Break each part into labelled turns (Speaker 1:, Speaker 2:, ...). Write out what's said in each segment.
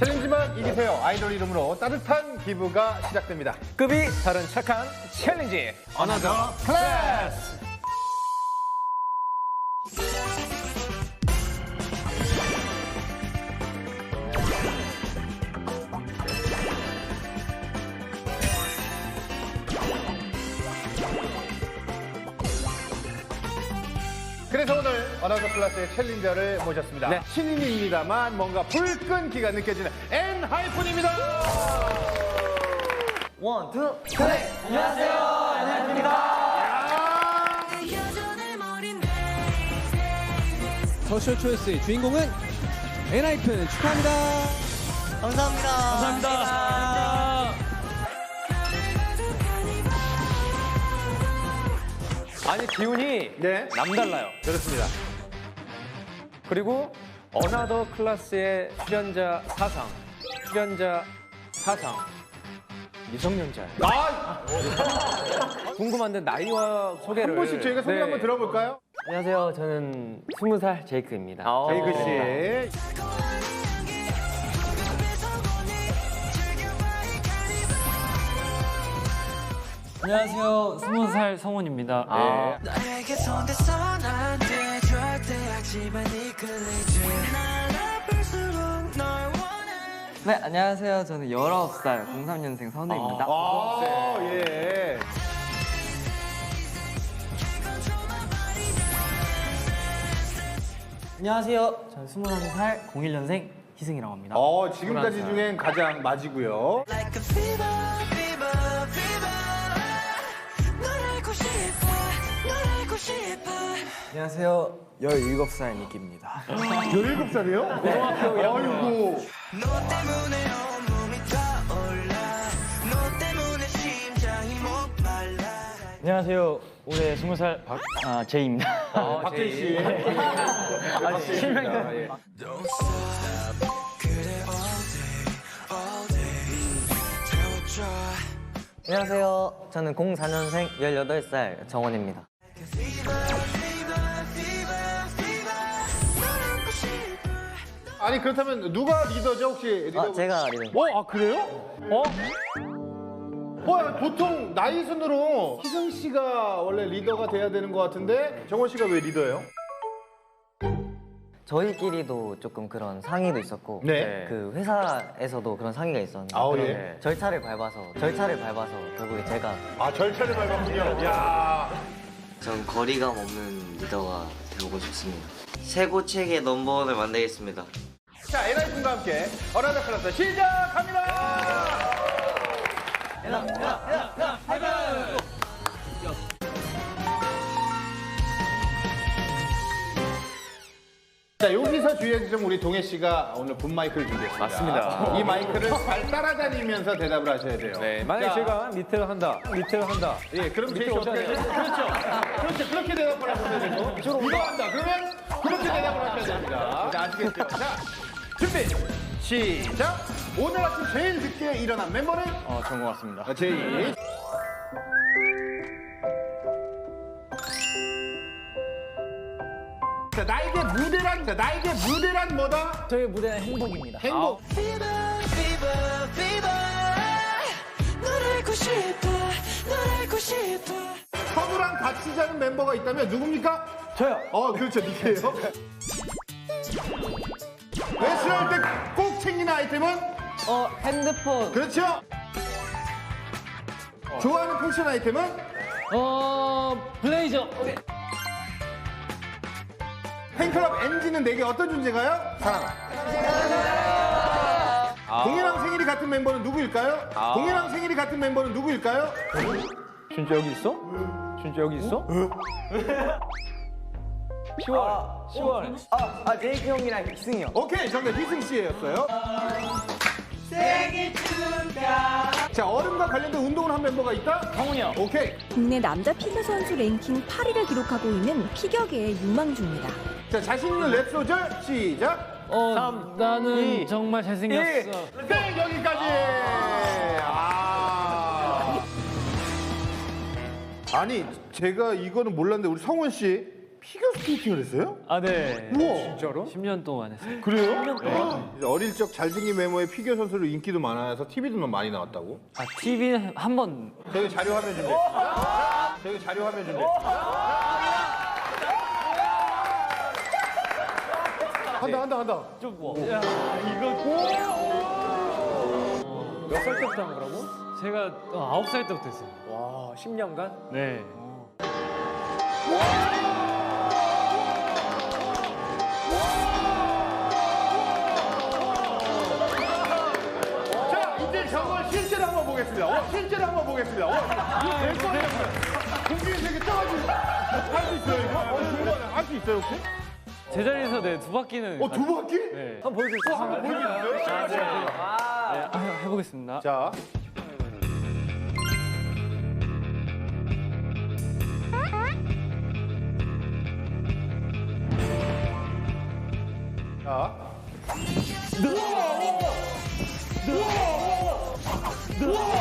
Speaker 1: 챌린지만 이기세요. 아이돌 이름으로 따뜻한 기부가 시작됩니다.
Speaker 2: 급이 다른 착한 챌린지 어나더 클래스
Speaker 1: 그래서 오늘 어나더 클래스의 챌린저를 모셨습니다.
Speaker 2: 네.
Speaker 1: 신인입니다만 뭔가 불끈 기가 느껴지는 엔 하이픈입니다.
Speaker 2: 원, 투
Speaker 3: 더쇼 초이스의 주인공은 엔하이픈 축하합니다.
Speaker 2: 감사합니다 아니 기운이
Speaker 1: 네.
Speaker 2: 남달라요
Speaker 1: 그렇습니다.
Speaker 2: 그리고 어나더 클래스의 출연자 사상 출연자 사상 미성년자예요
Speaker 1: 아,
Speaker 2: 궁금한데 나이와 소개를
Speaker 1: 한 번씩 저희가 소개
Speaker 2: 네.
Speaker 1: 한번 들어볼까요?
Speaker 4: 안녕하세요. 저는 20살 제이크입니다.
Speaker 2: 아,
Speaker 1: 제이크
Speaker 2: 네.
Speaker 1: 씨.
Speaker 5: 안녕하세요. 스무 살 성훈입니다.
Speaker 2: 아,
Speaker 6: 원해
Speaker 4: 네, 안녕하세요. 저는 19살 03년생 선우입니다.
Speaker 1: 아, 예.
Speaker 4: 안녕하세요. 저는 21살 01년생 희승이라고 합니다.
Speaker 1: 어, 지금까지 중엔 가장 맞이고요.
Speaker 6: Like a fever fever
Speaker 4: 안녕하세요. 17살 니키입니다.
Speaker 1: 17살이요? 아이고.
Speaker 6: 너 때문에 온몸이 타올라 너 때문에 심장이 목말라
Speaker 5: 안녕하세요. 올해 스무 살 박, 아, 제이입니다.
Speaker 1: 씨.
Speaker 2: 예.
Speaker 6: Don't stop 그래 all day all day 태워줘
Speaker 4: 안녕하세요. 저는 04년생 18살 정원입니다.
Speaker 1: 아니, 그렇다면 누가 리더죠, 혹시? 리더?
Speaker 4: 아, 제가 리더.
Speaker 1: 어, 아, 그래요? 어? 어, 보통 나이 순으로 희승 씨가 원래 리더가 돼야 되는 것 같은데 정원 씨가 왜 리더예요?
Speaker 4: 저희끼리도 조금 그런 상의도 있었고
Speaker 1: 네.
Speaker 4: 그 회사에서도 그런 상의가 있었는데
Speaker 1: 아우,
Speaker 4: 그런
Speaker 1: 예.
Speaker 4: 절차를 밟아서 절차를 밟아서 결국에 제가
Speaker 1: 아, 절차를 밟았군요. 야
Speaker 7: 전 거리감 없는 리더가 되고 싶습니다. 최고책의 넘버원을 만들겠습니다.
Speaker 1: 자, 에라이픈과 함께 어라다 클래스 시작합니다! 자, 여기서 주의해 주시면 우리 동해 씨가 오늘 분 마이크를 준비했습니다.
Speaker 2: 맞습니다.
Speaker 1: 이 마이크를 잘 따라다니면서 대답을 하셔야 돼요.
Speaker 2: 네, 만약에
Speaker 1: 자,
Speaker 2: 제가 밑에를 한다 밑에를 한다
Speaker 1: 예, 그럼 제이 씨 어떻게
Speaker 2: 오잖아요.
Speaker 1: 하죠? 그렇죠. 그렇죠. 그렇게 대답을 하셔야 되고. 이거 한다. 그러면 그렇게 대답을 하셔야 됩니다. 자, 아시겠죠? 자, 준비. 시작. 오늘 아침 제일 늦게 일어난 멤버는
Speaker 5: 어, 것 같습니다.
Speaker 1: 아, 제이. 자, 나에게 무대란, 자, 나에게 무대란 뭐다?
Speaker 5: 저희 무대는 행복입니다.
Speaker 1: 행복.
Speaker 6: Fever fever fever 널 알고 싶어 널 알고 싶어
Speaker 1: 서구랑 같이 자는 멤버가 있다면 누굽니까?
Speaker 5: 저요.
Speaker 1: 어, 그렇죠. 니케요. 레슨할 때 꼭 챙기는 아이템은?
Speaker 4: 어 핸드폰
Speaker 1: 그렇죠. 좋아하는 패션 아이템은?
Speaker 5: 어, 블레이저.
Speaker 1: 팬클럽 엔진은 내게 어떤 존재가요? 사랑. 동해랑 생일이 같은 멤버는 누구일까요? 동해랑 생일이 같은 멤버는 누구일까요?
Speaker 2: 진짜 여기 있어? 진짜 여기 있어? 10월 10월
Speaker 4: 아, 아 제이크 형이랑 희승이 형.
Speaker 1: 오케이, 정답 희승 씨였어요. 생일 축하. 자, 얼음과 관련된 운동을 한 멤버가 있다?
Speaker 5: 성훈이 형.
Speaker 1: 오케이.
Speaker 8: 국내 남자 피겨 선수 랭킹 8위를 기록하고 있는 피겨계의 유망 중입니다.
Speaker 1: 자, 자신 있는 랩 소절 시작.
Speaker 5: 어, 나는 정말 잘생겼어.
Speaker 1: 땡 여기까지. 아. 아니 제가 이거는 몰랐는데 우리 성원 씨 피겨스케이팅을 했어요?
Speaker 5: 아, 네.
Speaker 1: 우와.
Speaker 2: 진짜로?
Speaker 5: 10년 동안 했어요.
Speaker 1: 그래요? 네. 어릴 적 잘생긴 외모의 피겨 선수로 인기도 많아서 TV도 많이 나왔다고?
Speaker 5: 아, TV 한 번.
Speaker 1: 저기 자료 화면 준대. 저기 자료 화면 준대. 한다 한다 한다.
Speaker 5: 좀 뭐. 야, 이거.
Speaker 2: 몇 살 때부터 한 거라고?
Speaker 5: 제가 어, 9살 때부터 했어요.
Speaker 2: 와, 10년간?
Speaker 5: 네.
Speaker 1: 자 보겠습니다. 와, 실제로 한번 보겠습니다. 와, 이거 될 거예요. 공중에 되게 떠가지고 할 수 있어요 이거? 어. 할수 있어요 혹시?
Speaker 5: 제자리에서 네, 두 바퀴는.
Speaker 1: 어, 두 바퀴?
Speaker 5: 네.
Speaker 2: 한번 보여주세요.
Speaker 1: 한번 보여주세요.
Speaker 5: 네, 아, 해보겠습니다.
Speaker 1: 자. 자. 왜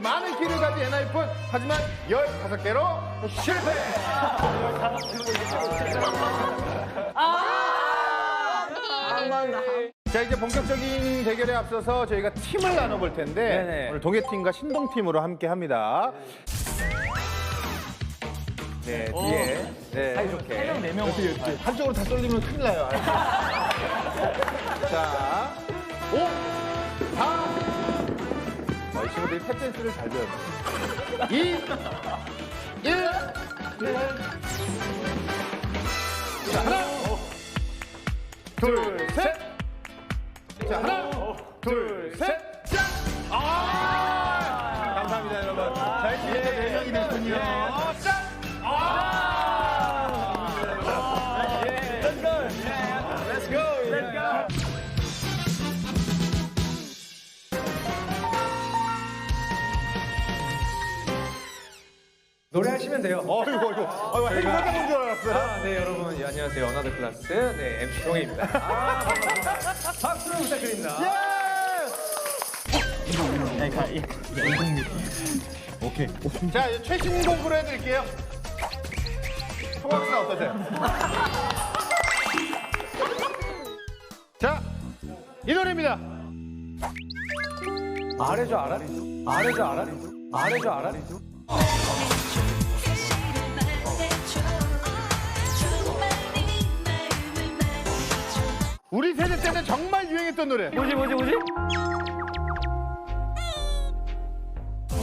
Speaker 1: 이렇게 많은 키를 가진 엔하이픈 하지만 15개로 실패! 자 이제 본격적인 대결에 앞서서 저희가 팀을 나눠볼 텐데
Speaker 2: 네네.
Speaker 1: 오늘 동해팀과 신동팀으로 함께 합니다 네 뒤에 네.
Speaker 2: 사이좋게.
Speaker 1: 한쪽으로 다 쏠리면 큰일 나요 자 5, 4, 어, 이 친구들이 탭댄스를 잘 배웠네 2, 1, 자 하나 둘, 셋. 자, 하나, 둘, 셋. 짠! 아! 감사합니다, 여러분. 자, 이렇게 네 명이 됐군요. 짠!
Speaker 2: 노래하시면 돼요.
Speaker 1: 어이구, 어이구. 어이구, 행사장 온줄 알았어요.
Speaker 2: 아, 네, 여러분. 예, 안녕하세요. 어나더 클래스. 네, MC 동해입니다. 아, 반갑습니다. 박수를 부탁드립니다.
Speaker 1: 자, 이제 최신 곡으로 해드릴게요. 총학생 어떠세요? 자, 이 노래입니다.
Speaker 2: 아래죠, 알아? 아래죠, 알아? 아래죠, 알아?
Speaker 1: 했던 노래.
Speaker 5: 뭐지, 뭐지, 뭐지?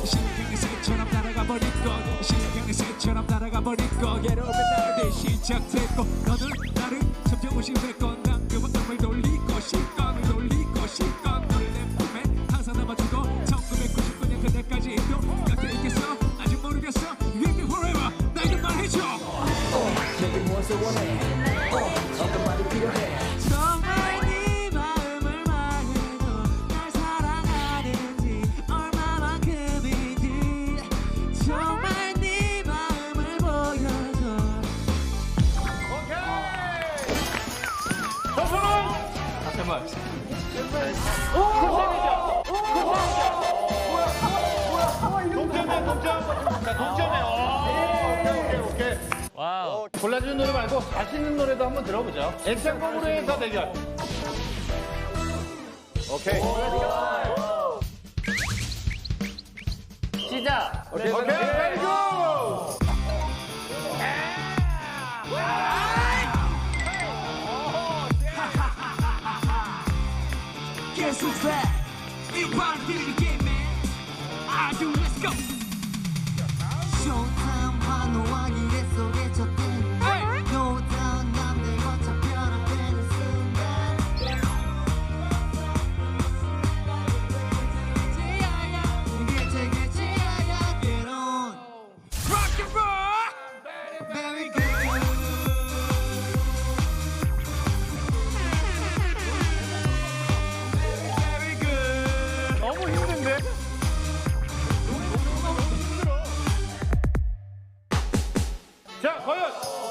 Speaker 9: 신경이 새처럼 날아가 버릴 것 신경이 새처럼 날아가 버릴 것 괴로움의 날들 시작됐고
Speaker 1: 들어보죠. 애창곡으로 해서 대결. 오케이.
Speaker 7: 시작!
Speaker 1: 오케이, 레디 고!
Speaker 9: Guess who's back? 이 밤들이 게임에 아주 let's go
Speaker 6: 쇼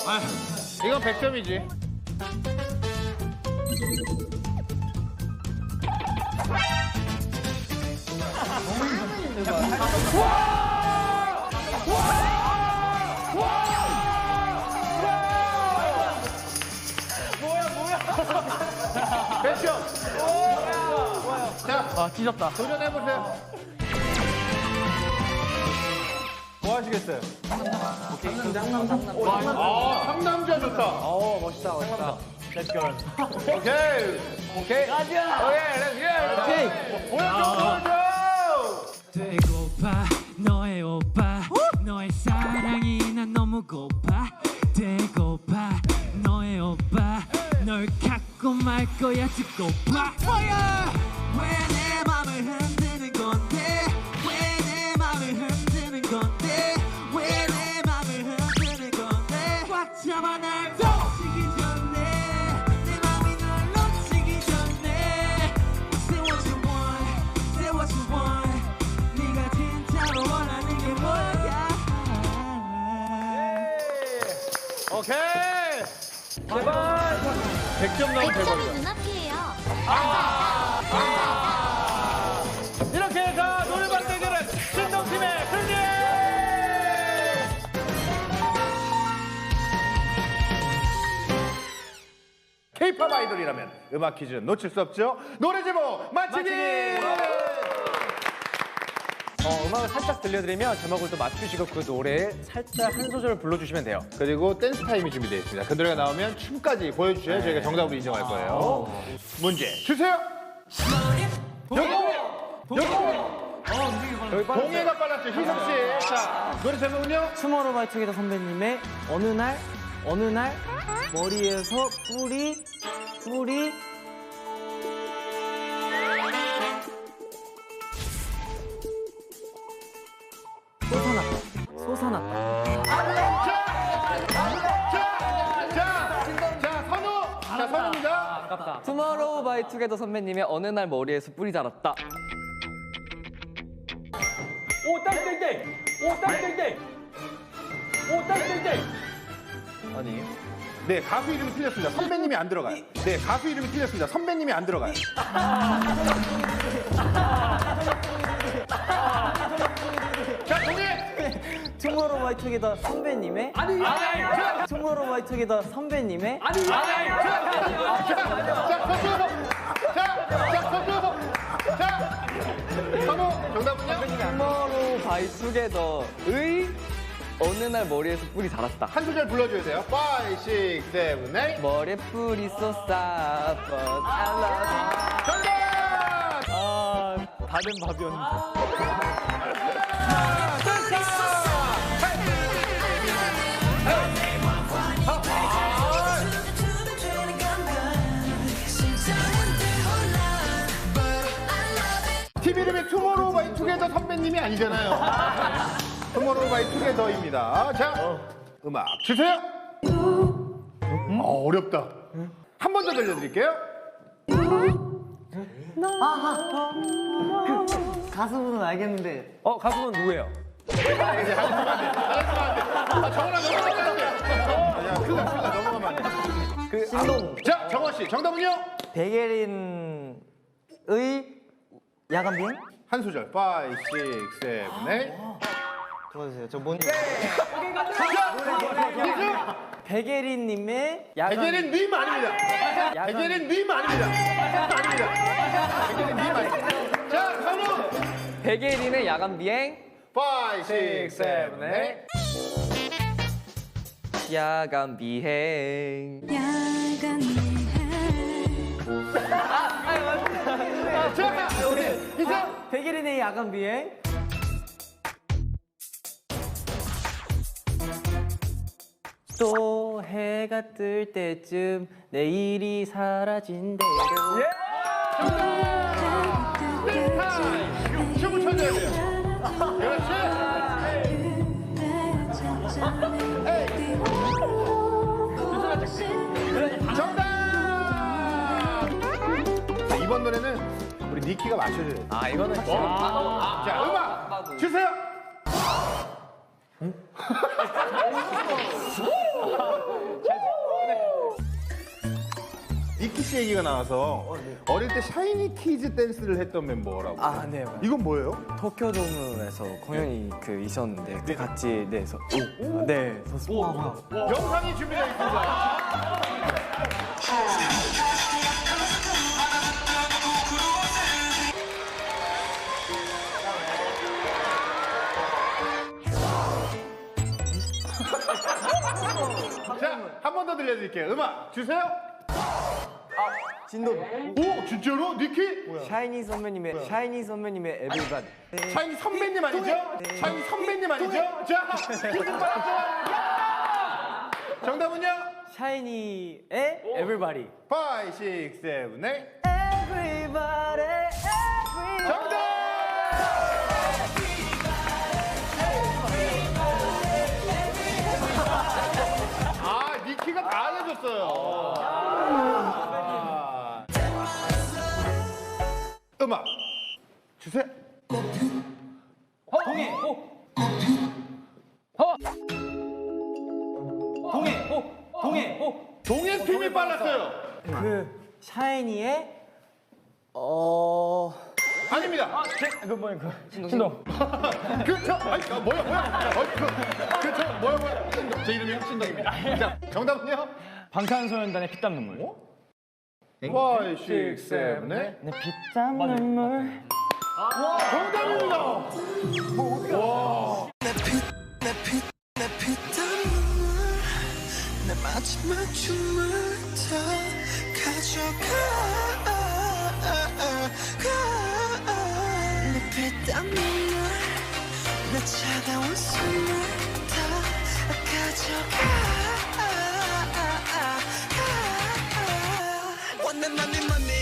Speaker 1: 아, 이건 100점이지. 몇 점? 자,
Speaker 5: 아, 찢었다.
Speaker 1: 도전해보세요. 뭐 하시겠어요? 아, 상남자 좋다.
Speaker 2: 어 멋있다 멋있다.
Speaker 1: 오케이.
Speaker 2: 오케이. 가자. 오케이 렛츠 고.
Speaker 3: 오케이.
Speaker 1: 보여줘, 보여줘.
Speaker 9: 되고파 너의 오빠 너의 사랑이 난 너무 고파 되고파 너의 오빠 널 갖고 말 거야 듣고파 뭐야 왜 내맘
Speaker 1: 오케이.
Speaker 2: 제발. 100점 나온 대박이다.
Speaker 6: 눈앞이에요.
Speaker 2: 이렇게 해서 노래방 대결은 신동팀의 승리!
Speaker 1: K-팝 아이돌이라면 음악 퀴즈 놓칠 수 없죠. 노래 제목 맞히기.
Speaker 2: 어, 음악을 살짝 들려드리면 제목을 또 맞추시고 그 노래에 살짝 한 소절을 불러주시면 돼요.
Speaker 1: 그리고 댄스 타임이 준비되어 있습니다. 그 노래가 나오면 춤까지 보여주셔야 저희가 정답으로 인정할 거예요. 문제 주세요. 공예가 빨랐죠, 희성 씨. 자, 노래 제목은요?
Speaker 5: 투모로우 바이 투게더 선배님의 어느 날 어느 날 머리에서 뿌리 뿌리
Speaker 4: 투모로우바이투게더 선배님의 어느 날 머리에서 뿌리 자랐다.
Speaker 2: 오, 땡땡땡! 오, 땡땡땡! 오, 땡땡땡! 아니.
Speaker 1: 네, 가수 이름이 틀렸습니다. 선배님이 안 들어가요. 네, 가수 이름이 틀렸습니다. 선배님이 안 들어가요.
Speaker 5: 투모로우바이투게더 선배님의
Speaker 2: 아니, 아니,
Speaker 5: 선배님의
Speaker 2: 아니, 아니,
Speaker 1: 자, 자, 서수. 자, 자, 서수. 자, 선우, 정답은요?
Speaker 4: 투모로우 바이 투게더의 어느 날 머리에서 뿌리 자랐다.
Speaker 1: 한 소절 불러줘야 돼요. 5, 6, 7, 8.
Speaker 4: 머리에 뿌리 쏟아, but I love you.
Speaker 1: 정답!
Speaker 5: 아 다른 밥이었는데
Speaker 1: 선배님이 아니잖아요. 투모로우 바이 투게더입니다. 자, 음악 주세요. 어, 어렵다. 한 번 더 들려드릴게요.
Speaker 5: 가수분은 알겠는데
Speaker 2: 어, 가수는 누구예요?
Speaker 1: 아, 정원아 넘어가면 안 돼. 야, 큰일 나, 큰일 나. 넘어가면 안 돼.
Speaker 5: 그 신동
Speaker 1: 자, 정원 씨, 정답은요?
Speaker 5: 백예린의 야간 비행
Speaker 1: 한 소절. 5, 6, 7, 8.
Speaker 5: 도와주세요 저 뭔?
Speaker 1: 자, 이승.
Speaker 5: 백예린님의 야간
Speaker 1: 백예린 님 아닙니다. 백예린 님 아닙니다. 아닙니다. 백예린 님 아닙니다. 자, 선우.
Speaker 4: 백예린의 야간 비행,
Speaker 1: 5, 6, 7, 8.
Speaker 4: 야간 비행.
Speaker 8: 야간
Speaker 1: 자, 우리 이승.
Speaker 5: 백예린의 야간 비행 또 해가 뜰 때쯤 내일이 사라진대요
Speaker 1: 춤을 춰줘야 돼요. 그렇지. 정답! 노래는 우리 니키가 맞춰줘야 돼요.
Speaker 2: 아, 이거는 진짜.
Speaker 1: 자, 음악 주세요. 니키 씨 얘기가 나와서 어릴 때 샤이니 키즈 댄스를 했던 멤버라고.
Speaker 5: 아, 네. 맞아요.
Speaker 1: 이건 뭐예요?
Speaker 5: 도쿄돔에서 공연이 그 있었는데 그때 같이 네, 서, 네, 섰습니다.
Speaker 1: 영상이 준비되어 있습니다. 자, 한번 더 들려드릴게요. 음악 주세요.
Speaker 5: 진도
Speaker 1: 오, 진짜로? 니키?
Speaker 5: 샤이니 선배님의 샤이니 선배님의 에브리바디.
Speaker 1: 샤이니 선배님 아니죠? 샤이니 선배님 아니죠? 자, 받았죠? 야! 정답은요?
Speaker 5: 샤이니의 에브리바디.
Speaker 1: 5, 6, 7, 8.
Speaker 5: 에브리바디.
Speaker 1: 정답! 어.
Speaker 2: 동해
Speaker 1: 팀이 빨랐어요.
Speaker 5: 그 샤이니의 어
Speaker 1: 아닙니다.
Speaker 5: 그 뭐야 그
Speaker 2: 신동.
Speaker 1: 그, 저, 아니, 아, 뭐야, 뭐야. 어, 그, 그, 저, 뭐야, 뭐야. 신동. 제 이름이요? 신동입니다. 자, 정답은요?
Speaker 2: 방탄소년단의 피땀 눈물.
Speaker 1: 5, 6, 7, 8.
Speaker 5: 내 피땀 눈물
Speaker 1: 정답입니다.
Speaker 6: 내 마지막 춤을 다 가져가 내 피땀 눈물 내 차가운 숨을 다 가져가 원내 money money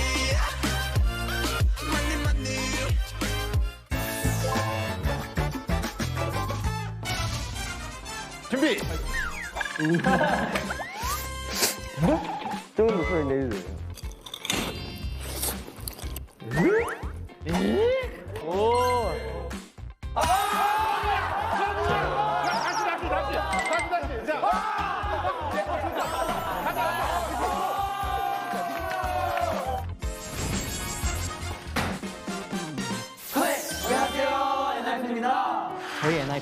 Speaker 1: 준비.
Speaker 5: 조금 목소리 내주세요.
Speaker 1: 다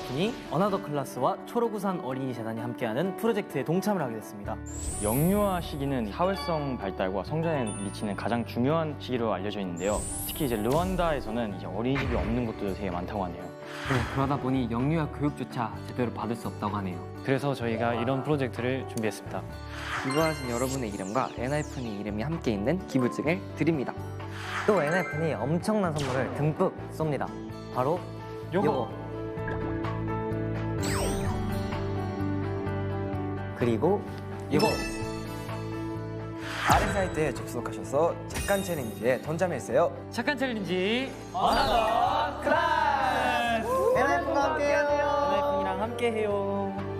Speaker 5: 엔하이픈이 어나더 클래스와 초록우산 어린이 재단이 함께하는 프로젝트에 동참을 하게 됐습니다
Speaker 10: 영유아 시기는 사회성 발달과 성장에 미치는 가장 중요한 시기로 알려져 있는데요. 특히 이제 르완다에서는 이제 어린이집이 없는 곳도 되게 많다고 하네요.
Speaker 4: 네, 그러다 보니 영유아 교육조차 제대로 받을 수 없다고 하네요.
Speaker 10: 그래서 저희가 이런 프로젝트를 준비했습니다.
Speaker 4: 기부하신 여러분의 이름과 엔하이픈의 이름이 함께 있는 기부증을 드립니다.
Speaker 5: 또 엔하이픈이 엄청난 선물을 듬뿍 쏩니다 바로 요거, 그리고 이거.
Speaker 4: 아래 사이트에 접속하셔서 잠깐 챌린지에 don잠했어요.
Speaker 10: 착한 챌린지.
Speaker 5: 엔하이픈과 함께해요. 엔하이픈이랑 함께해요